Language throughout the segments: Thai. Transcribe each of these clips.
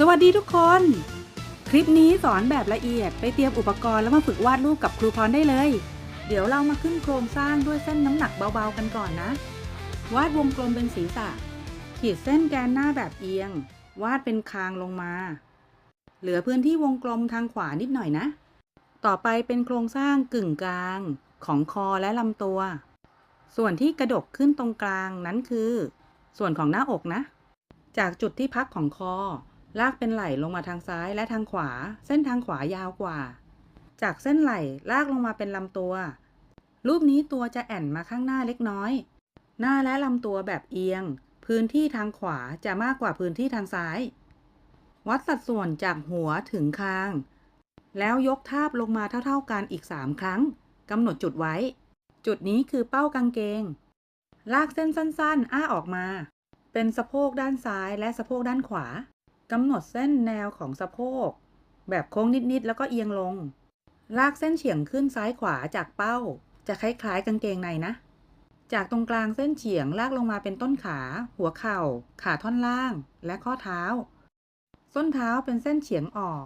สวัสดีทุกคน คลิปนี้สอนแบบละเอียดไปเตรียมอุปกรณ์แล้วมาฝึกวาดรูปกับครูพรได้เลย เดี๋ยวเรามาขึ้นโครงสร้างด้วยเส้นน้ำหนักเบาๆกันก่อนนะ วาดวงกลมเป็นศีรษะ ขีดเส้นแกนหน้าแบบเอียง วาดเป็นคางลงมา เหลือพื้นที่วงกลมทางขวานิดหน่อยนะ ต่อไปเป็นโครงสร้างกึ่งกลาง ของคอและลำตัว ส่วนที่กระดกขึ้นตรงกลางนั้นคือ ส่วนของหน้าอกนะ จากจุดที่พักของคอ ลากเป็นไหล่ลงมาทางซ้ายและทางขวา เส้นทางขวายาวกว่า จากเส้นไหล่ลากลงมาเป็นลำตัว รูปนี้ตัวจะแอ่นมาข้างหน้าเล็กน้อย หน้าและลำตัวแบบเอียง พื้นที่ทางขวาจะมากกว่าพื้นที่ทางซ้าย วัดสัดส่วนจากหัวถึงคาง แล้วยกทาบลงมาเท่าๆกันอีก 3 ครั้งกำหนดจุดไว้ จุดนี้คือเป้ากางเกง ลากเส้นสั้น ๆ อ้าออกมา เป็นสะโพกด้านซ้ายและสะโพกด้านขวา กำหนดเส้นแนวของสะโพก แบบโค้งนิดๆ แล้วก็เอียงลง ลากเส้นเฉียงขึ้นซ้ายขวาจากเป้า จะคล้ายๆกางเกงในนะ จากตรงกลางเส้นเฉียงลากลงมาเป็นต้นขา หัวเข่า ขาท่อนล่าง และข้อเท้า ส้นเท้าเป็นเส้นเฉียงออก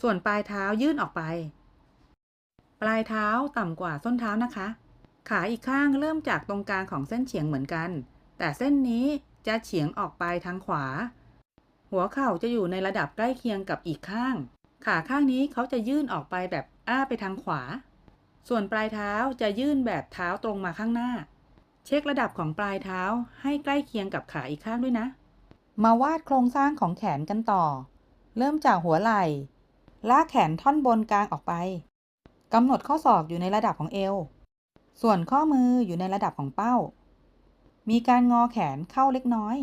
ส่วนปลายเท้ายื่นออกไป ปลายเท้าต่ำกว่าส้นเท้านะคะ ขาอีกข้างเริ่มจากตรงกลางของเส้นเฉียงเหมือนกัน แต่เส้นนี้จะเฉียงออกไปทางขวา หัวเข่าจะอยู่ในระดับใกล้เคียงกับอีกข้าง ขาข้างนี้เขาจะยื่นออกไปแบบอ้าไปทางขวา ส่วนปลายเท้าจะยื่นแบบเท้าตรงมาข้างหน้า เช็คระดับของปลายเท้าให้ใกล้เคียงกับขาอีกข้างด้วยนะ มาวาดโครงสร้างของแขนกันต่อ เริ่มจากหัวไหล่ ลากแขนท่อนบนกลางออกไปกำหนดข้อศอกอยู่ในระดับของเอว ส่วนข้อมืออยู่ในระดับของเป้า มีการงอแขนเข้าเล็กน้อย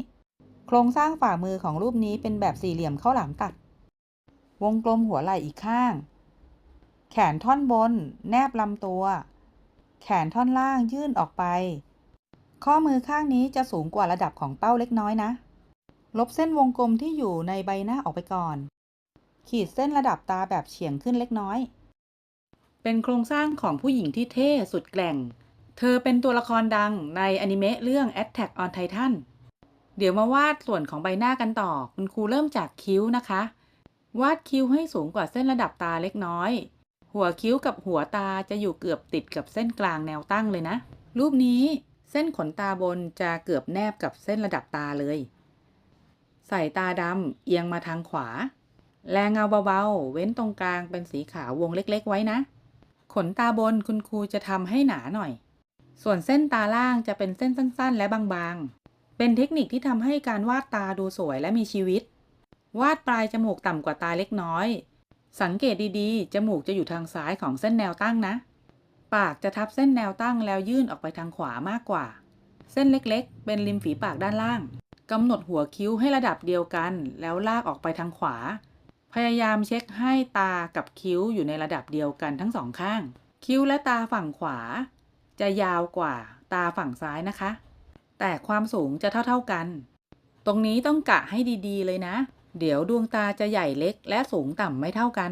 ครงสร้างฝ่ามือของรูปนี้เป็นแบบสี่เหลี่ยมข้าวหลามตัด วงกลมหัวไหล่อีกข้าง แขนท่อนบน แนบลำตัว แขนท่อนล่างยื่นออกไป ข้อมือข้างนี้จะสูงกว่าระดับของเป้าเล็กน้อยนะ ลบเส้นวงกลมที่อยู่ในใบหน้าออกไปก่อน ขีดเส้นระดับตาแบบเฉียงขึ้นเล็กน้อย เป็นโครงสร้างของผู้หญิงที่เท่สุดแกร่ง เธอเป็นตัวละครดังในอนิเมะเรื่อง Attack on Titan เดี๋ยวมาวาดส่วนของใบหน้ากันต่อ คุณครูเริ่มจากคิ้วนะคะ วาดคิ้วให้สูงกว่าเส้นระดับตาเล็กน้อย หัวคิ้วกับหัวตาจะอยู่เกือบติดกับเส้นกลางแนวตั้งเลยนะ รูปนี้เส้นขนตาบนจะเกือบแนบกับเส้นระดับตาเลย ใส่ตาดำเอียงมาทางขวา แรงเงาเบาๆ เว้นตรงกลางเป็นสีขาววงเล็กๆ ไว้นะ ขนตาบนคุณครูจะทำให้หนาหน่อย ส่วนเส้นตาล่างจะเป็นเส้นสั้น ๆ และบางๆ เป็นเทคนิคที่ทำให้การวาดตาดูสวยและมีชีวิต วาดปลายจมูกต่ำกว่าตาเล็กน้อย สังเกตดีๆ จมูกจะอยู่ทางซ้ายของเส้นแนวตั้งนะ ปากจะทับเส้นแนวตั้งแล้วยื่นออกไปทางขวามากกว่า เส้นเล็กๆ เป็นริมฝีปากด้านล่างกำหนดหัวคิ้วให้ระดับเดียวกัน แล้วลากออกไปทางขวา พยายามเช็คให้ตากับคิ้วอยู่ในระดับเดียวกันทั้งสองข้าง คิ้วและตาฝั่งขวา จะยาวกว่าตาฝั่งซ้ายนะคะ แต่ความสูงจะเท่า ๆกัน ตรงนี้ต้องกะให้ดีๆเลยนะ เดี๋ยวดวงตาจะใหญ่เล็กและสูงต่ำไม่เท่ากัน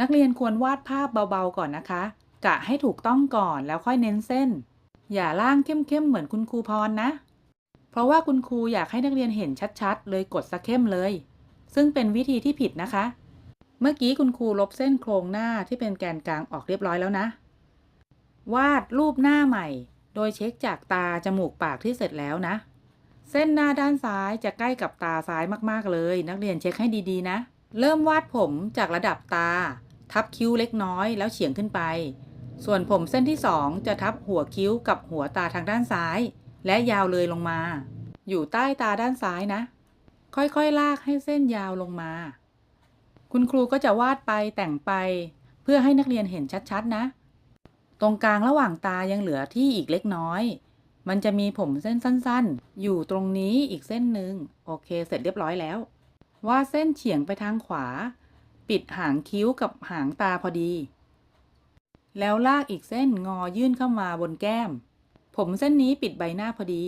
นักเรียนควรวาดภาพเบาๆก่อนนะคะ กะให้ถูกต้องก่อนแล้วค่อยเน้นเส้น อย่าล่างเข้มๆเหมือนคุณครูพรนะ เพราะว่าคุณครูอยากให้นักเรียนเห็นชัดๆ เลยกดสะเข้มเลย ซึ่งเป็นวิธีที่ผิดนะคะ เมื่อกี้คุณครูลบเส้นโครงหน้าที่เป็นแกนกลางออกเรียบร้อยแล้วนะ วาดรูปหน้าใหม่ โดยเช็คจากตาจมูกปากที่เสร็จแล้วนะ เส้นหน้าด้านซ้ายจะใกล้กับตาซ้ายมากๆเลย นักเรียนเช็คให้ดีๆนะ เริ่มวาดผมจากระดับตา ทับคิ้วเล็กน้อยแล้วเฉียงขึ้นไป ส่วนผมเส้นที่สองจะทับหัวคิ้วกับหัวตาทางด้านซ้าย และยาวเลยลงมา อยู่ใต้ตาด้านซ้ายนะ ค่อยๆลากให้เส้นยาวลงมา คุณครูก็จะวาดไปแต่งไป เพื่อให้นักเรียนเห็นชัดๆนะ ตรงกลางระหว่างตายังเหลือที่อีกเล็กน้อย มันจะมีผมเส้นสั้นๆ อยู่ตรงนี้อีกเส้นหนึ่งโอเค เสร็จเรียบร้อยแล้ววาดเส้นเฉียงไปทางขวา ปิดหางคิ้วกับหางตาพอดี แล้วลากอีกเส้นงอยื่นเข้ามาบนแก้ม ผมเส้นนี้ปิดใบหน้าพอดี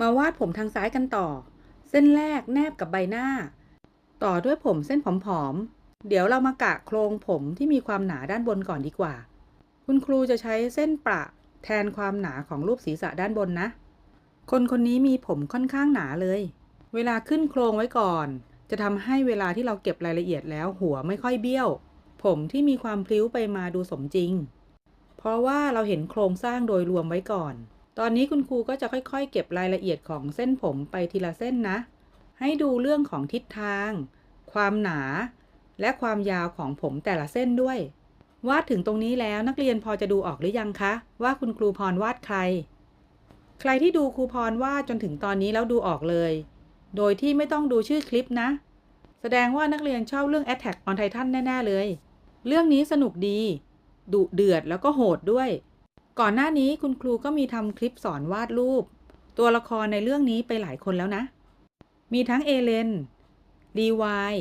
มาวาดผมทางซ้ายกันต่อ เส้นแรกแนบกับใบหน้า ต่อด้วยผมเส้นผอมๆเดี๋ยวเรามากะโครงผมที่มีความหนาด้านบนก่อนดีกว่า คุณครูจะใช้เส้นประแทนความหนาของรูปศีรษะด้านบนนะ คนคนนี้มีผมค่อนข้างหนาเลย เวลาขึ้นโครงไว้ก่อน จะทำให้เวลาที่เราเก็บรายละเอียดแล้วหัวไม่ค่อยเบี้ยว ผมที่มีความพลิ้วไปมาดูสมจริง เพราะว่าเราเห็นโครงสร้างโดยรวมไว้ก่อน ตอนนี้คุณครูก็จะค่อยๆ เก็บรายละเอียดของเส้นผมไปทีละเส้นนะ ให้ดูเรื่องของทิศทาง ความหนา และความยาวของผมแต่ละเส้นด้วย วาดถึงตรงนี้แล้วนักเรียนพอจะดูออกหรือยังคะ ว่าคุณครูพรวาดใคร ใครที่ดูครูพรวาดจนถึงตอนนี้แล้วดูออกเลย โดยที่ไม่ต้องดูชื่อคลิปนะ แสดงว่านักเรียนชอบเรื่อง Attack on Titan แน่ๆเลย เรื่องนี้สนุกดีดุเดือดแล้วก็โหดด้วย ก่อนหน้านี้คุณครูก็มีทำคลิปสอนวาดรูป ตัวละครในเรื่องนี้ไปหลายคนแล้วนะ มีทั้งเอเลนรีวาย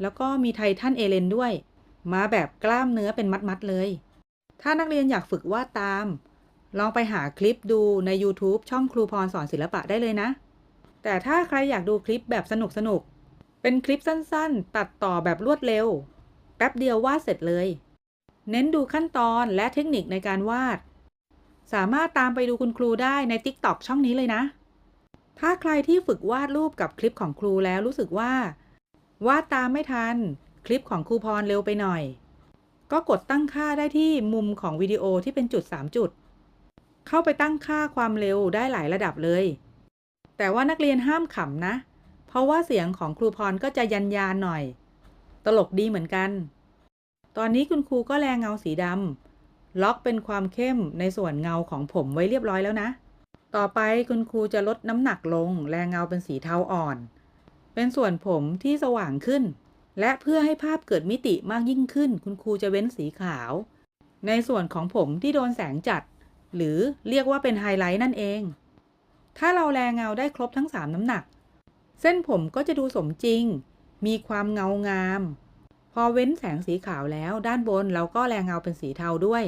แล้วก็มีไททันเอเลนด้วย มาแบบกล้ามเนื้อเป็นมัดๆเลย ถ้านักเรียนอยากฝึกวาดตาม ลองไปหาคลิปดูใน YouTube ช่องครูพรสอนศิลปะได้เลยนะ แต่ถ้าใครอยากดูคลิปแบบสนุกๆเป็นคลิปสั้นๆ ตัดต่อแบบรวดเร็ว แป๊บเดียววาดเสร็จเลย เน้นดูขั้นตอนและเทคนิคในการวาด สามารถตามไปดูคุณครูได้ใน TikTok ช่องนี้เลยนะ ถ้าใครที่ฝึกวาดรูปกับคลิปของครูแล้วรู้สึกว่า วาดตามไม่ทัน คลิปของครูพรเร็วไปหน่อย ก็กดตั้งค่าได้ที่มุมของวิดีโอที่เป็นจุด 3 จุด เข้าไปตั้งค่าความเร็วได้หลายระดับเลย แต่ว่านักเรียนห้ามขำนะ เพราะว่าเสียงของครูพรก็จะยันยานหน่อย ตลกดีเหมือนกัน ตอนนี้คุณครูก็แลเงาสีดำล็อกเป็นความเข้มในส่วนเงาของผมไว้เรียบร้อยแล้วนะ ต่อไปคุณครูจะลดน้ำหนักลงแลเงาเป็นสีเทาอ่อน เป็นส่วนผมที่สว่างขึ้น และเพื่อให้ภาพเกิดมิติมากยิ่งขึ้น คุณครูจะเว้นสีขาว ในส่วนของผมที่โดนแสงจัด หรือเรียกว่าเป็นไฮไลท์นั่นเอง ถ้าเราแลเงาได้ครบทั้ง 3 น้ำหนัก เส้นผมก็จะดูสมจริง มีความเงางาม พอเว้นแสงสีขาวแล้วด้านบนเราก็แลเงาเป็นสีเทาด้วย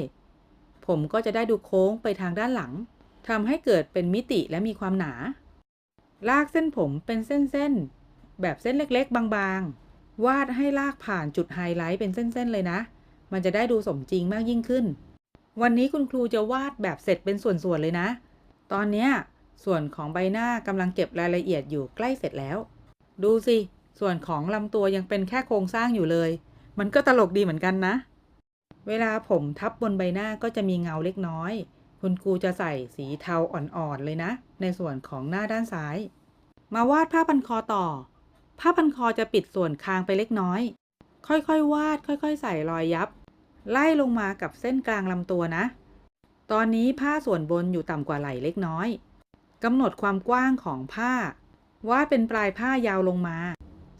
ผมก็จะได้ดูโค้งไปทางด้านหลังทำให้เกิดเป็นมิติและมีความหนา ลากเส้นผมเป็นเส้นๆแบบเส้นเล็กๆ บางๆ วาดให้ลากผ่านจุดไฮไลท์เป็นเส้นๆเลยนะ มันจะได้ดูสมจริงมากยิ่งขึ้น วันนี้คุณครูจะวาดแบบเสร็จเป็นส่วนๆเลยนะ ตอนนี้ส่วนของใบหน้ากำลังเก็บรายละเอียดอยู่ใกล้เสร็จแล้ว ดูสิ ส่วนของลำตัวยังเป็นแค่โครงสร้างอยู่เลย มันก็ตลกดีเหมือนกันนะ เวลาผมทับบนใบหน้าก็จะมีเงาเล็กน้อย คุณครูจะใส่สีเทาอ่อนๆเลยนะ ในส่วนของหน้าด้านซ้าย มาวาดผ้าพันคอต่อ ผ้าพันคอจะปิดส่วนคางไปเล็กน้อย ค่อยๆ วาด ค่อยๆ ใส่รอยยับ ไล่ลงมากับเส้นกลางลำตัวนะ ตอนนี้ผ้าส่วนบนอยู่ต่ำกว่าไหล่เล็กน้อยกำหนดความกว้างของผ้า วาดเป็นปลายผ้ายาวลงมา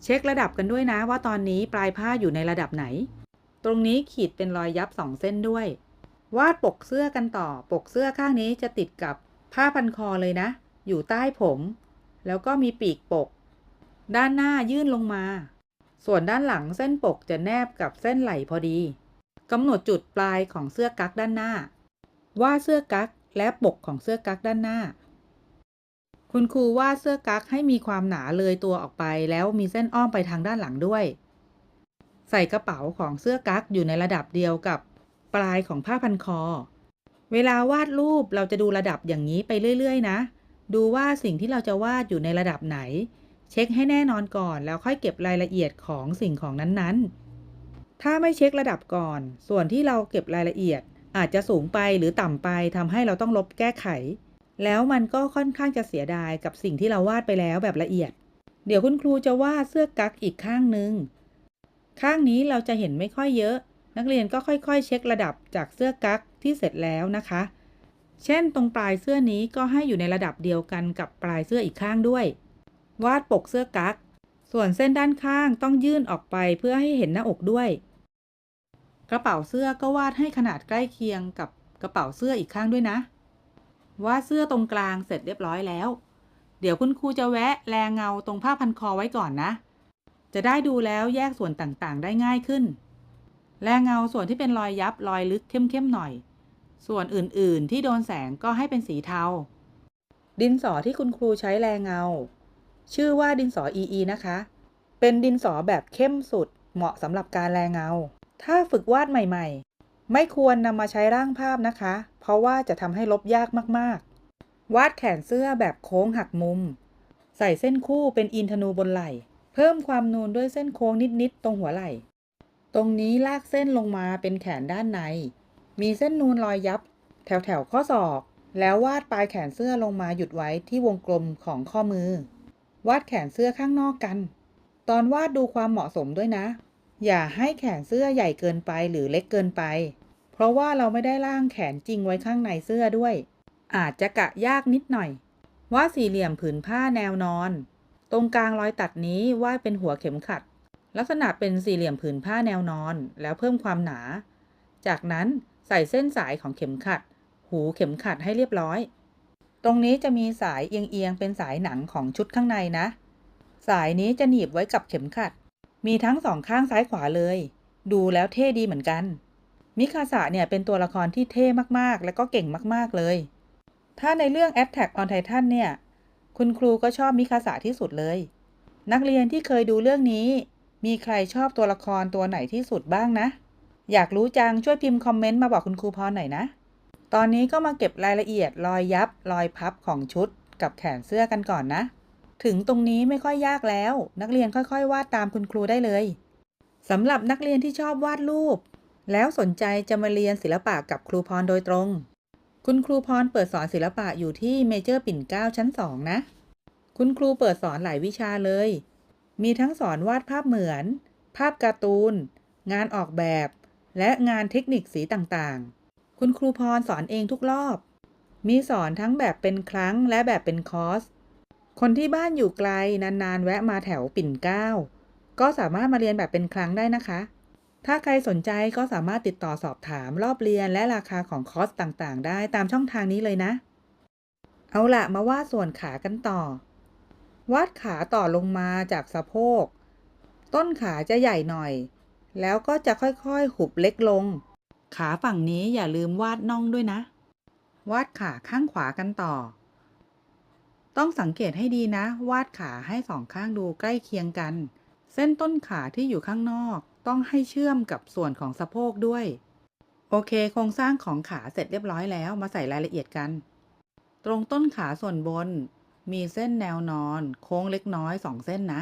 เช็คระดับกันด้วยนะว่าตอนนี้ปลายผ้าอยู่ในระดับไหน ตรงนี้ขีดเป็นรอยยับสองเส้นด้วย วาดปกเสื้อกันต่อ ปกเสื้อข้างนี้จะติดกับผ้าพันคอเลยนะ อยู่ใต้ผม แล้วก็มีปีกปก ด้านหน้ายื่นลงมา ส่วนด้านหลังเส้นปกจะแนบกับเส้นไหล่พอดีกำหนดจุดปลายของเสื้อกั๊กด้านหน้า วาดเสื้อกั๊กและปกของเสื้อกั๊กด้านหน้า คุณครูวาดเสื้อกั๊กให้มีความหนาเลยตัวออกไป แล้วมีเส้นอ้อมไปทางด้านหลังด้วย ใส่กระเป๋าของเสื้อกั๊กอยู่ในระดับเดียวกับปลายของผ้าพันคอ เวลาวาดรูปเราจะดูระดับอย่างนี้ไปเรื่อย ๆ นะ ดูว่าสิ่งที่เราจะวาดอยู่ในระดับไหน เช็คให้แน่นอนก่อน แล้วค่อยเก็บรายละเอียดของสิ่งของนั้นๆ ถ้าไม่เช็คระดับก่อน ส่วนที่เราเก็บรายละเอียด อาจจะสูงไปหรือต่ำไปทำให้เราต้องลบแก้ไข แล้วมันก็ค่อนข้างจะเสียดายกับสิ่งที่เราวาดไปแล้วแบบละเอียด เดี๋ยวคุณครูจะวาดเสื้อกั๊กอีกข้างหนึ่งข้างนี้เราจะเห็นไม่ค่อยเยอะ นักเรียนก็ค่อยๆ เช็คระดับจากเสื้อกั๊กที่เสร็จแล้วนะคะ เช่น ตรงปลายเสื้อนี้ก็ให้อยู่ในระดับเดียวกันกับปลายเสื้ออีกข้างด้วย วาดปกเสื้อกั๊ก ส่วนเส้นด้านข้างต้องยื่นออกไปเพื่อให้เห็นหน้าอกด้วย กระเป๋าเสื้อก็วาดให้ขนาดใกล้เคียงกับกระเป๋าเสื้ออีกข้างด้วยนะ วาดเสื้อตรงกลางเสร็จเรียบร้อยแล้ว เดี๋ยวคุณครูจะแวะแลเงาตรงผ้าพันคอไว้ก่อนนะ จะได้ดูแล้วแยกส่วนต่างๆ ได้ง่ายขึ้น แลเงาส่วนที่เป็นรอยยับรอยลึกเข้มๆหน่อย ส่วนอื่นๆ ที่โดนแสงก็ให้เป็นสีเทา ดินสอที่คุณครูใช้แลเงา ชื่อว่าดินสอ EE นะคะ เป็นดินสอแบบเข้มสุด เหมาะสำหรับการแลเงา ถ้าฝึกวาดใหม่ๆ ไม่ควรนำมาใช้ร่างภาพนะคะ เพราะว่าจะทำให้ลบยากมากๆ วาดแขนเสื้อแบบโค้งหักมุม ใส่เส้นคู่เป็นอินทนูบนไหล่ เพิ่มความนูนด้วยเส้นโค้งนิดๆ ตรงหัวไหล่ ตรงนี้ลากเส้นลงมาเป็นแขนด้านใน มีเส้นนูนรอยยับ แถวๆข้อศอกแล้ววาดปลายแขนเสื้อลงมาหยุดไว้ที่วงกลมของข้อมือ วาดแขนเสื้อข้างนอกกัน ตอนวาดดูความเหมาะสมด้วยนะ อย่าให้แขนเสื้อใหญ่เกินไปหรือเล็กเกินไป เพราะว่าเราไม่ได้ล่างแขนจริงไว้ข้างในเสื้อด้วย อาจจะกะยากนิดหน่อย วาดสี่เหลี่ยมผืนผ้าแนวนอน ตรงกลางรอยตัดนี้วาดเป็นหัวเข็มขัด ลักษณะเป็นสี่เหลี่ยมผืนผ้าแนวนอน แล้วเพิ่มความหนา จากนั้นใส่เส้นสายของเข็มขัด หูเข็มขัดให้เรียบร้อย ตรงนี้จะมีสายเอียงๆเป็นสายหนังของชุดข้างในนะ สายนี้จะหนีบไว้กับเข็มขัด มีทั้งสองข้างซ้ายขวาเลย ดูแล้วเท่ดีเหมือนกัน มิคาสะเนี่ยเป็นตัวละครที่เท่มากๆ และก็เก่งมากๆเลย ถ้าในเรื่อง Attack on Titan เนี่ย คุณครูก็ชอบมิคาสะที่สุดเลย นักเรียนที่เคยดูเรื่องนี้ มีใครชอบตัวละครตัวไหนที่สุดบ้างนะ อยากรู้จังช่วยพิมพ์คอมเมนต์มาบอกคุณครูพรหน่อยนะ ตอนนี้ก็มาเก็บรายละเอียดรอยยับรอยพับของชุดกับแขนเสื้อกันก่อนนะ ถึงตรงนี้ไม่ค่อยยากแล้ว นักเรียนค่อยๆ วาดตามคุณครูได้เลยสำหรับนักเรียนที่ชอบวาดรูป แล้วสนใจจะมาเรียนศิลปะกับครูพรโดยตรง คุณครูพรเปิดสอนศิลปะอยู่ที่เมเจอร์ปิ่นเกล้าชั้น2นะ คุณครูเปิดสอนหลายวิชาเลย มีทั้งสอนวาดภาพเหมือน ภาพการ์ตูน งานออกแบบ และงานเทคนิคสีต่างๆ คุณครูพรสอนเองทุกรอบ มีสอนทั้งแบบเป็นครั้งและแบบเป็นคอร์ส คนที่บ้านอยู่ไกลนานๆ แวะมาแถวปิ่นเก้า ก็สามารถมาเรียนแบบเป็นครั้งได้นะคะ ถ้าใครสนใจก็สามารถติดต่อสอบถามรอบเรียนและราคาของคอร์สต่างๆ ได้ตามช่องทางนี้เลยนะ เอาละมาวาดส่วนขากันต่อ วาดขาต่อลงมาจากสะโพก ต้นขาจะใหญ่หน่อย แล้วก็จะค่อยๆ หุบเล็กลง ขาฝั่งนี้อย่าลืมวาดน่องด้วยนะ วาดขาข้างขวากันต่อ ต้องสังเกตให้ดีนะ วาดขาให้สองข้างดูใกล้เคียงกัน เส้นต้นขาที่อยู่ข้างนอก ต้องให้เชื่อมกับส่วนของสะโพกด้วย โอเค โครงสร้างของขาเสร็จเรียบร้อยแล้วมาใส่รายละเอียดกัน ตรงต้นขาส่วนบน มีเส้นแนวนอน โค้งเล็กน้อยสองเส้นนะ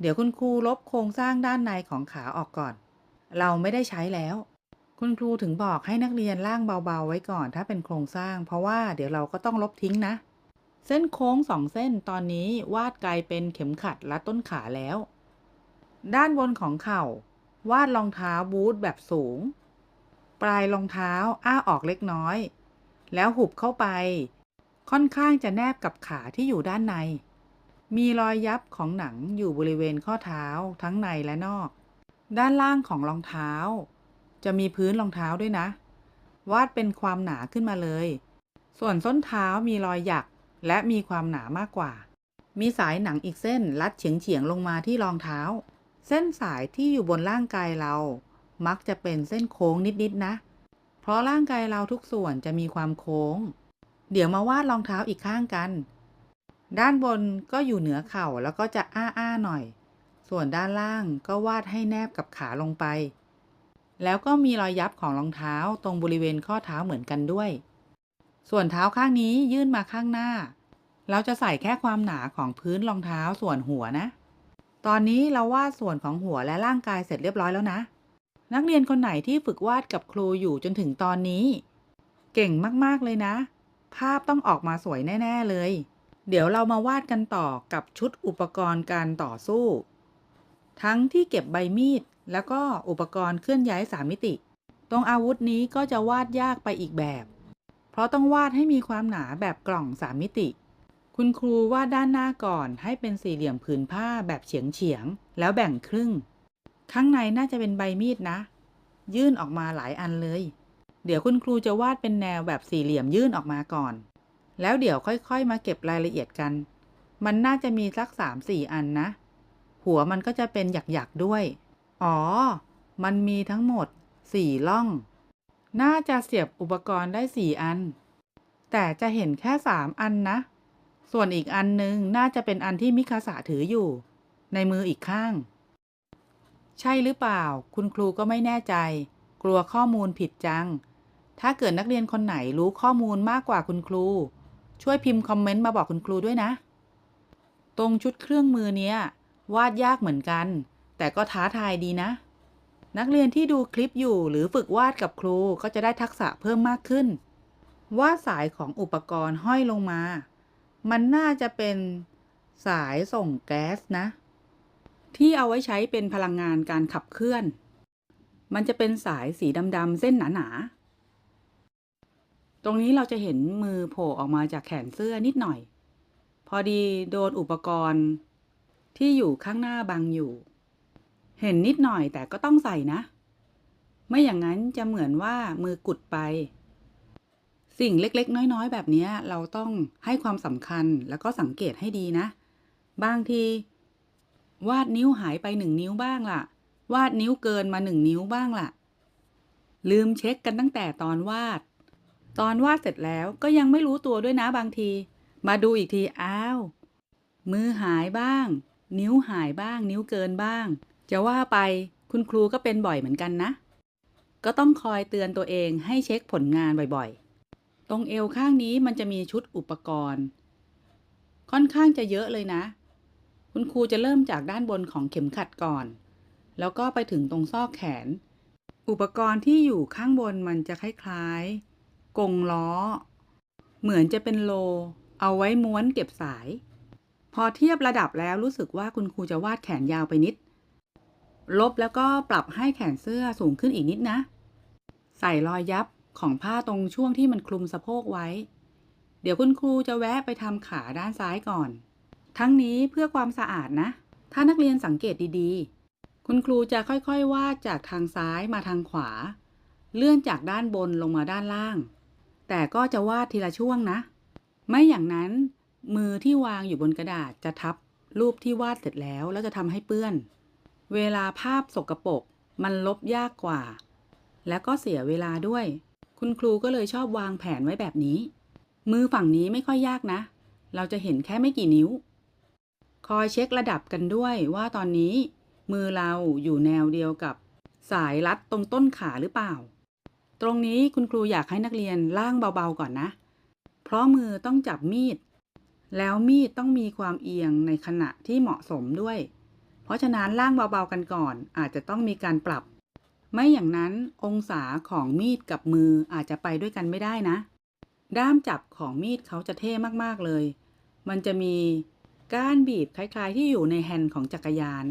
เดี๋ยวคุณครูลบโครงสร้างด้านในของขาออกก่อน เราไม่ได้ใช้แล้ว คุณครูถึงบอกให้นักเรียนล่างเบาๆ ไว้ก่อนถ้าเป็นโครงสร้าง เพราะว่าเดี๋ยวเราก็ต้องลบทิ้งนะ เส้นโค้งสองเส้นตอนนี้วาดกลายเป็นเข็มขัดและต้นขาแล้ว ด้านบนของเข่า วาดรองเท้าบูทแบบสูง ปลายรองเท้าอ้าออกเล็กน้อย แล้วหุบเข้าไป ค่อนข้างจะแนบกับขาที่อยู่ด้านใน มีรอยยับของหนังอยู่บริเวณข้อเท้าทั้งในและนอก ด้านล่างของรองเท้า จะมีพื้นรองเท้าด้วยนะ วาดเป็นความหนาขึ้นมาเลย ส่วนส้นเท้ามีรอยหยักและมีความหนามากกว่า มีสายหนังอีกเส้นลัดเฉียงเฉียงๆลงมาที่รองเท้า เส้นสายที่อยู่บนร่างกายเรา มักจะเป็นเส้นโค้งนิดๆนะ เพราะร่างกายเราทุกส่วนจะมีความโค้ง เดี๋ยวมาวาดรองเท้าอีกข้างกัน ด้านบนก็อยู่เหนือเข่าแล้วก็จะอ้าๆหน่อย ส่วนด้านล่างก็วาดให้แนบกับขาลงไป แล้วก็มีรอยยับของรองเท้าตรงบริเวณข้อเท้าเหมือนกันด้วย ส่วนเท้าข้างนี้ยื่นมาข้างหน้า เราจะใส่แค่ความหนาของพื้นรองเท้าส่วนหัวนะ ตอนนี้เราวาดส่วนของหัวและร่างกายเสร็จเรียบร้อยแล้วนะ นักเรียนคนไหนที่ฝึกวาดกับครูอยู่จนถึงตอนนี้ เก่งมากๆเลยนะ ภาพต้องออกมาสวยแน่ ๆ เลย เดี๋ยวเรามาวาดกันต่อกับชุดอุปกรณ์การต่อสู้ ทั้งที่เก็บใบมีด แล้วก็อุปกรณ์เคลื่อนย้ายสามมิติ ตรงอาวุธนี้ก็จะวาดยากไปอีกแบบ เพราะต้องวาดให้มีความหนาแบบกล่องสามมิติ คุณครูวาดด้านหน้าก่อนให้เป็นสี่เหลี่ยมผืนผ้าแบบเฉียงเฉียงๆแล้วแบ่งครึ่ง ข้างในน่าจะเป็นใบมีดนะ ยื่นออกมาหลายอันเลย เดี๋ยวคุณครูจะวาดเป็นแนวแบบสี่เหลี่ยมยื่นออกมาก่อน แล้วเดี๋ยวค่อยๆ มาเก็บรายละเอียดกัน มันน่าจะมีสักสามสี่อันนะ หัวมันก็จะเป็นหยักๆด้วย อ๋อ มันมีทั้งหมดสี่ล่อง น่าจะเสียบอุปกรณ์ได้สี่อัน แต่จะเห็นแค่สามอันนะ ส่วนอีกอันนึงน่าจะเป็นอันที่มิคาสะถืออยู่ ในมืออีกข้าง ใช่หรือเปล่า คุณครูก็ไม่แน่ใจ กลัวข้อมูลผิดจัง ถ้าเกิดนักเรียนคนไหนรู้ข้อมูลมากกว่าคุณครู ช่วยพิมพ์คอมเมนต์มาบอกคุณครูด้วยนะ ตรงชุดเครื่องมือเนี้ย วาดยากเหมือนกัน แต่ก็ท้าทายดีนะ นักเรียนที่ดูคลิปอยู่หรือฝึกวาดกับครูก็จะได้ทักษะเพิ่มมากขึ้น วาดสายของอุปกรณ์ห้อยลงมา มันน่าจะเป็นสายส่งแก๊สนะ ที่เอาไว้ใช้เป็นพลังงานการขับเคลื่อน มันจะเป็นสายสีดำๆเส้นหนาๆ ตรงนี้เราจะเห็นมือโผล่ออกมาจากแขนเสื้อนิดหน่อย พอดีโดนอุปกรณ์ ที่อยู่ข้างหน้าบังอยู่ เห็นนิดหน่อยแต่ก็ต้องใส่นะ ไม่อย่างนั้นจะเหมือนว่ามือกุดไป สิ่งเล็กๆ น้อยๆ แบบนี้เราต้องให้ความสำคัญแล้วก็สังเกตให้ดีนะ บางที วาดนิ้วหายไปหนึ่งนิ้วบ้างล่ะ วาดนิ้วเกินมาหนึ่งนิ้วบ้างล่ะ ลืมเช็คกันตั้งแต่ตอนวาด ตอนวาดเสร็จแล้วก็ยังไม่รู้ตัวด้วยนะบางที มาดูอีกที อ้าวมือหายบ้าง นิ้วหายบ้าง นิ้วเกินบ้าง จะว่าไปคุณครูก็เป็นบ่อยเหมือนกันนะ ก็ต้องคอยเตือนตัวเองให้เช็คผลงานบ่อยๆ ตรงเอวข้างนี้มันจะมีชุดอุปกรณ์ ค่อนข้างจะเยอะเลยนะ คุณครูจะเริ่มจากด้านบนของเข็มขัดก่อน แล้วก็ไปถึงตรงซอกแขน อุปกรณ์ที่อยู่ข้างบนมันจะคล้ายๆกงล้อ เหมือนจะเป็นโล เอาไว้ม้วนเก็บสาย พอเทียบระดับแล้วรู้สึกว่าคุณครูจะวาดแขนยาวไปนิด ลบแล้วก็ปรับให้แขนเสื้อสูงขึ้นอีกนิดนะ ใส่รอยยับของผ้าตรงช่วงที่มันคลุมสะโพกไว้ เดี๋ยวคุณครูจะแวะไปทำขาด้านซ้ายก่อน ทั้งนี้เพื่อความสะอาดนะ ถ้านักเรียนสังเกตดีๆ คุณครูจะค่อยๆ วาดจากทางซ้ายมาทางขวา เลื่อนจากด้านบนลงมาด้านล่าง แต่ก็จะวาดทีละช่วงนะ ไม่อย่างนั้น มือที่วางอยู่บนกระดาษจะทับรูปที่วาดเสร็จแล้ว แล้วจะทำให้เปื้อน เวลาภาพสกปรกมันลบยากกว่า และก็เสียเวลาด้วย คุณครูก็เลยชอบวางแผนไว้แบบนี้ มือฝั่งนี้ไม่ค่อยยากนะ เราจะเห็นแค่ไม่กี่นิ้ว คอยเช็คระดับกันด้วยว่าตอนนี้ มือเราอยู่แนวเดียวกับ สายรัดตรงต้นขาหรือเปล่า ตรงนี้คุณครูอยากให้นักเรียนล่างเบาๆก่อนนะ เพราะมือต้องจับมีด แล้วมีดต้องมีความเอียงในขณะที่เหมาะสมด้วย เพราะฉะนั้นล่างเบาๆกันก่อน อาจจะต้องมีการปรับ ไม่อย่างนั้นองศาของมีดกับมืออาจจะไปด้วยกันไม่ได้นะ ด้ามจับของมีดเขาจะเท่มากๆเลย มันจะมีก้านบีบคล้ายๆ ที่อยู่ในแฮนด์ของจักรยาน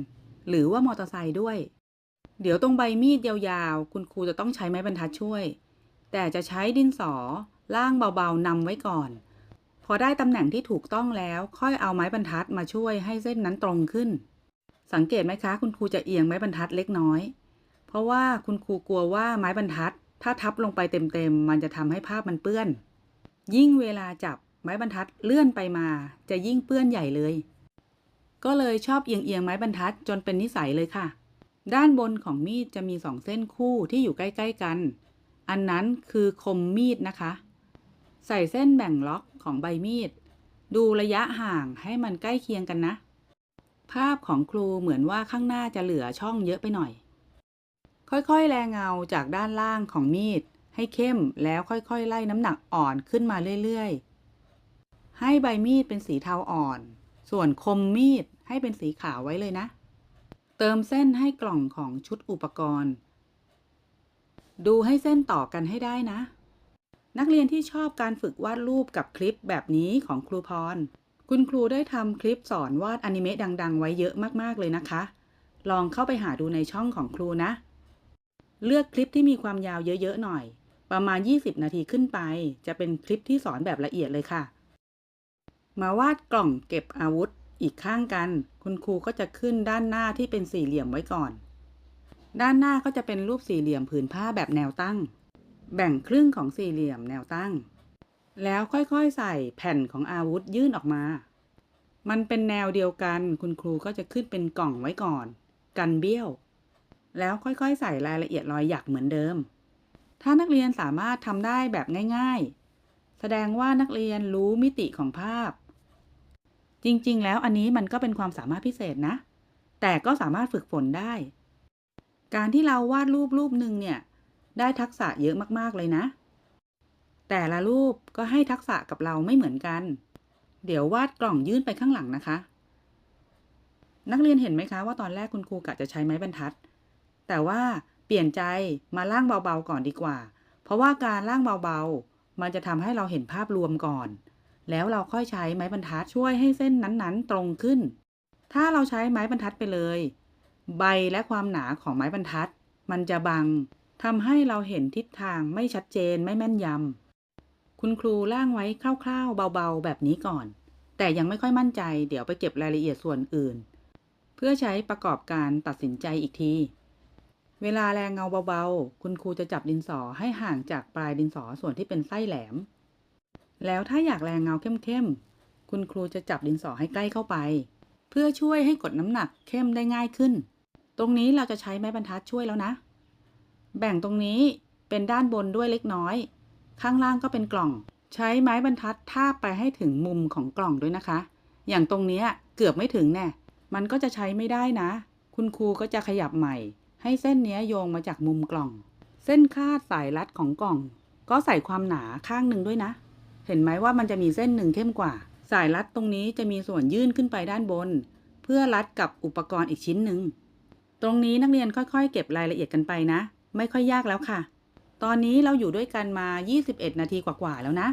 หรือว่ามอเตอร์ไซค์ด้วย เดี๋ยวตรงใบมีดยาวๆ คุณครูจะต้องใช้ไม้บรรทัดช่วย แต่จะใช้ดินสอล่างเบาๆนำไว้ก่อน พอได้ตำแหน่งที่ถูกต้องแล้วค่อยเอาไม้บรรทัดมาช่วยให้เส้นนั้นตรงขึ้น สังเกตไหมคะ คุณครูจะเอียงไม้บรรทัดเล็กน้อย เพราะว่าคุณครูกลัวว่าไม้บรรทัด ถ้าทับลงไปเต็มๆมันจะทำให้ภาพมันเปื้อน ยิ่งเวลาจับไม้บรรทัดเลื่อนไปมา จะยิ่งเปื้อนใหญ่เลย ก็เลยชอบเอียงเอียงไม้บรรทัดจนเป็นนิสัยเลยค่ะ ด้านบนของมีดจะมีสองเส้นคู่ที่อยู่ใกล้ ๆ กัน อันนั้นคือคมมีดนะคะ ใส่เส้นแบ่งล็อกของใบมีด ดูระยะห่างให้มันใกล้เคียงกันนะ ภาพของครูเหมือนว่าข้างหน้าจะเหลือช่องเยอะไปหน่อย ค่อยๆแรงเงาจากด้านล่างของมีด ให้เข้มแล้วค่อยๆ ไล่น้ำหนักอ่อนขึ้นมาเรื่อยๆ ให้ใบมีดเป็นสีเทาอ่อน ส่วนคมมีดให้เป็นสีขาวไว้เลยนะ เติมเส้นให้กล่องของชุดอุปกรณ์ ดูให้เส้นต่อกันให้ได้นะ นักเรียนที่ชอบการฝึกวาดรูปกับคลิปแบบนี้ของครูพร คุณครูได้ทำคลิปสอนวาดอนิเมะดัง ๆ ไว้เยอะมากๆเลยนะคะ ลองเข้าไปหาดูในช่องของครูนะ เลือกคลิปที่มีความยาวเยอะๆหน่อย ประมาณ 20 นาทีขึ้นไป จะเป็นคลิปที่สอนแบบละเอียดเลยค่ะ มาวาดกล่องเก็บอาวุธอีกข้างกัน คุณครูก็จะขึ้นด้านหน้าที่เป็นสี่เหลี่ยมไว้ก่อน ด้านหน้าก็จะเป็นรูปสี่เหลี่ยมผืนผ้าแบบแนวตั้ง แบ่งครึ่งของสี่เหลี่ยมแนวตั้ง แล้วค่อยๆใส่แผ่นของอาวุธยื่นออกมา มันเป็นแนวเดียวกันคุณครูก็จะขึ้นเป็นกล่องไว้ก่อน กันเบี้ยว แล้วค่อยๆ ใส่รายละเอียดรอยหยักเหมือนเดิม ถ้านักเรียนสามารถทำได้แบบง่ายๆ แสดงว่านักเรียนรู้มิติของภาพ จริงๆ แล้วอันนี้มันก็เป็นความสามารถพิเศษนะ แต่ก็สามารถฝึกฝนได้ การที่เราวาดรูปรูปหนึ่งเนี่ย ได้ทักษะเยอะมากๆเลยนะ แต่ละรูปก็ให้ทักษะกับเราไม่เหมือนกัน เดี๋ยววาดกล่องยื่นไปข้างหลังนะคะ นักเรียนเห็นไหมคะว่าตอนแรกคุณครูกะจะใช้ไม้บรรทัด แต่ว่าเปลี่ยนใจมาล่างเบาๆก่อนดีกว่า เพราะว่าการล่างเบาๆ มันจะทำให้เราเห็นภาพรวมก่อน แล้วเราค่อยใช้ไม้บรรทัดช่วยให้เส้นนั้นๆ ตรงขึ้น ถ้าเราใช้ไม้บรรทัดไปเลย ใบและความหนาของไม้บรรทัด มันจะบัง ทำให้เราเห็นทิศทางไม่ชัดเจนไม่แม่นยำ คุณครูล่างไว้คร่าวๆ เบาๆ แบบนี้ก่อน แต่ยังไม่ค่อยมั่นใจ เดี๋ยวไปเก็บรายละเอียดส่วนอื่น เพื่อใช้ประกอบการตัดสินใจอีกที เวลาแรงเงาเบาๆ คุณครูจะจับดินสอให้ห่างจากปลายดินสอส่วนที่เป็นไส้แหลม แล้วถ้าอยากแรงเงาเข้มๆ คุณครูจะจับดินสอให้ใกล้เข้าไป เพื่อช่วยให้กดน้ำหนักเข้มได้ง่ายขึ้น ตรงนี้เราจะใช้ไม้บรรทัดช่วยแล้วนะ แบ่งตรงนี้เป็นด้านบนด้วยเล็กน้อย ข้างล่างก็เป็นกล่อง ใช้ไม้บรรทัดทาบไปให้ถึงมุมของกล่องด้วยนะคะ อย่างตรงนี้เกือบไม่ถึงแน่มันก็จะใช้ไม่ได้นะ คุณครูก็จะขยับใหม่ ให้เส้นเนี้โยงมาจากมุมกล่อง เส้นคาดสายรัดของกล่อง ก็ใส่ความหนาข้างหนึ่งด้วยนะ เห็นไหมว่ามันจะมีเส้นหนึ่งเข้มกว่า สายรัดตรงนี้จะมีส่วนยื่นขึ้นไปด้านบน เพื่อรัดกับอุปกรณ์อีกชิ้นหนึ่ง ตรงนี้นักเรียนค่อยๆ เก็บรายละเอียดกันไปนะ ไม่ค่อยยากแล้วค่ะ ตอนนี้เราอยู่ด้วยกันมา 21 นาทีกว่าๆแล้วนะ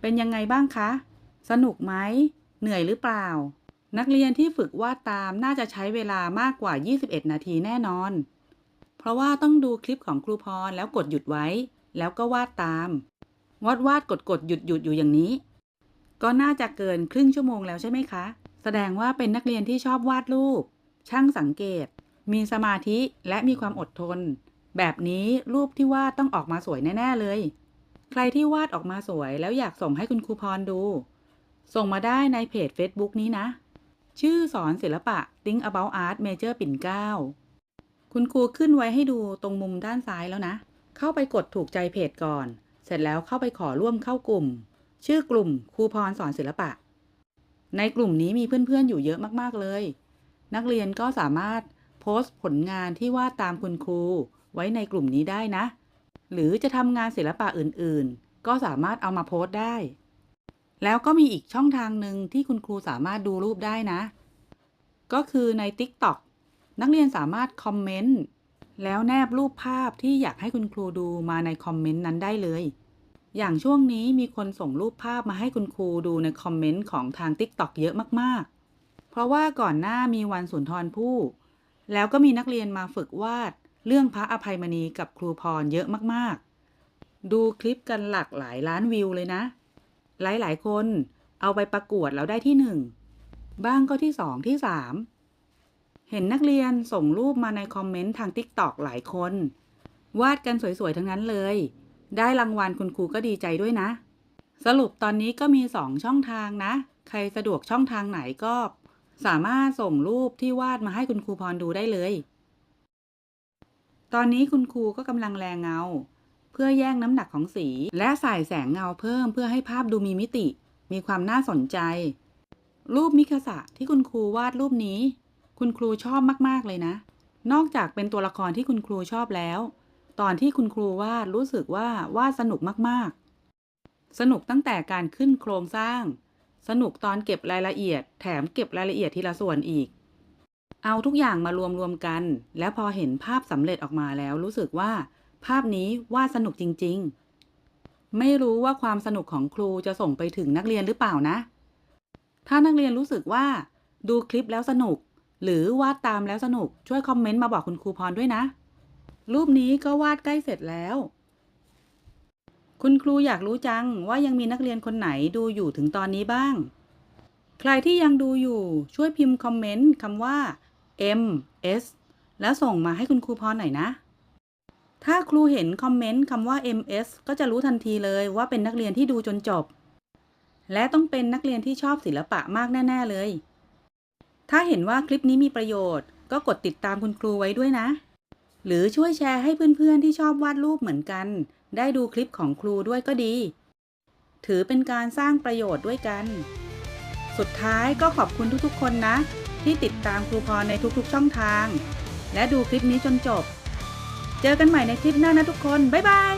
เป็นยังไงบ้างคะ สนุกไหม เหนื่อยหรือเปล่า นักเรียนที่ฝึกวาดตามน่าจะใช้เวลามากกว่า 21 นาทีแน่นอน เพราะว่าต้องดูคลิปของครูพรแล้วกดหยุดไว้ แล้วก็วาดตาม วาดวาดกดกดหยุดหยุดอยู่อย่างนี้ ก็น่าจะเกินครึ่งชั่วโมงแล้วใช่ไหมคะ แสดงว่าเป็นนักเรียนที่ชอบวาดรูป ช่างสังเกต มีสมาธิและมีความอดทน แบบนี้รูปที่วาดต้องออกมาสวยแน่ ๆ เลย ใครที่วาดออกมาสวยแล้วอยากส่งให้คุณครูพรดู ส่งมาได้ในเพจ Facebook นี้นะ ชื่อสอนศิลปะ Think About Art Major ปิ่นเก้าคุณครูขึ้นไว้ให้ดูตรงมุมด้านซ้ายแล้วนะ เข้าไปกดถูกใจเพจก่อน เสร็จแล้วเข้าไปขอร่วมเข้ากลุ่ม ชื่อกลุ่มครูพรสอนศิลปะ ในกลุ่มนี้มีเพื่อนๆอยู่เยอะมากๆเลย นักเรียนก็สามารถโพสต์ผลงานที่วาดตามคุณครู ไว้ในกลุ่มนี้ได้นะ หรือจะทำงานศิลปะอื่นๆ ก็สามารถเอามาโพสต์ได้ แล้วก็มีอีกช่องทางหนึ่งที่คุณครูสามารถดูรูปได้นะ ก็คือใน TikTok นักเรียนสามารถคอมเมนต์แล้วแนบรูปภาพที่อยากให้คุณครูดูมาในคอมเมนต์นั้นได้เลย อย่างช่วงนี้มีคนส่งรูปภาพมาให้คุณครูดูในคอมเมนต์ของทาง TikTok เยอะมากๆ เพราะว่าก่อนหน้ามีวันสุนทรภู่แล้วก็มีนักเรียนมาฝึกวาด เรื่องพระอภัยมณีกับครูพรเยอะมากๆ ดูคลิปกันหลักหลายล้านวิวเลยนะ หลายๆ คนเอาไปประกวดแล้วได้ที่หนึ่ง บ้างก็ที่สองที่สาม เห็นนักเรียนส่งรูปมาในคอมเมนต์ทาง TikTok หลายคน วาดกันสวยๆ ทั้งนั้นเลย ได้รางวัลคุณครูก็ดีใจด้วยนะ สรุปตอนนี้ก็มีสองช่องทางนะ ใครสะดวกช่องทางไหนก็ สามารถส่งรูปที่วาดมาให้คุณครูพรดูได้เลย ตอนนี้คุณครูก็กำลังแรงเงา เพื่อแย่งน้ำหนักของสี และใส่แสงเงาเพิ่มเพื่อให้ภาพดูมีมิติ มีความน่าสนใจ รูปมิคาสะที่คุณครูวาดรูปนี้ คุณครูชอบมาก ๆ เลยนะ นอกจากเป็นตัวละครที่คุณครูชอบแล้ว ตอนที่คุณครูวาดรู้สึกว่าวาดสนุกมากๆ สนุกตั้งแต่การขึ้นโครงสร้าง สนุกตอนเก็บรายละเอียด แถมเก็บรายละเอียดทีละส่วนอีก เอาทุกอย่างมารวมรวมกัน แล้วพอเห็นภาพสำเร็จออกมาแล้วรู้สึกว่า ภาพนี้วาดสนุกจริง ๆ ไม่รู้ว่าความสนุกของครูจะส่งไปถึงนักเรียนหรือเปล่านะ ถ้านักเรียนรู้สึกว่า ดูคลิปแล้วสนุก หรือวาดตามแล้วสนุกช่วยคอมเมนต์มาบอกคุณครูพรด้วยนะ รูปนี้ก็วาดใกล้เสร็จแล้ว คุณครูอยากรู้จังว่ายังมีนักเรียนคนไหนดูอยู่ถึงตอนนี้บ้าง ใครที่ยังดูอยู่ช่วยพิมพ์คอมเมนต์คำว่า M S แล้วส่งมาให้คุณครูพรหน่อยนะ ถ้าครูเห็นคอมเมนต์คำว่า MS ก็จะรู้ทันทีเลยว่าเป็นนักเรียนที่ดูจนจบ และต้องเป็นนักเรียนที่ชอบศิลปะมากแน่ ๆ เลย ถ้าเห็นว่าคลิปนี้มีประโยชน์ ก็กดติดตามคุณครูไว้ด้วยนะ หรือช่วยแชร์ให้เพื่อนๆที่ชอบวาดรูปเหมือนกัน ได้ดูคลิปของครูด้วยก็ดี ถือเป็นการสร้างประโยชน์ด้วยกัน สุดท้ายก็ขอบคุณทุกๆ คนนะ ที่ติดตามครูพรในทุกๆช่องทาง และดูคลิปนี้จนจบ เจอกันใหม่ในคลิปหน้านะทุกคน บ๊ายบาย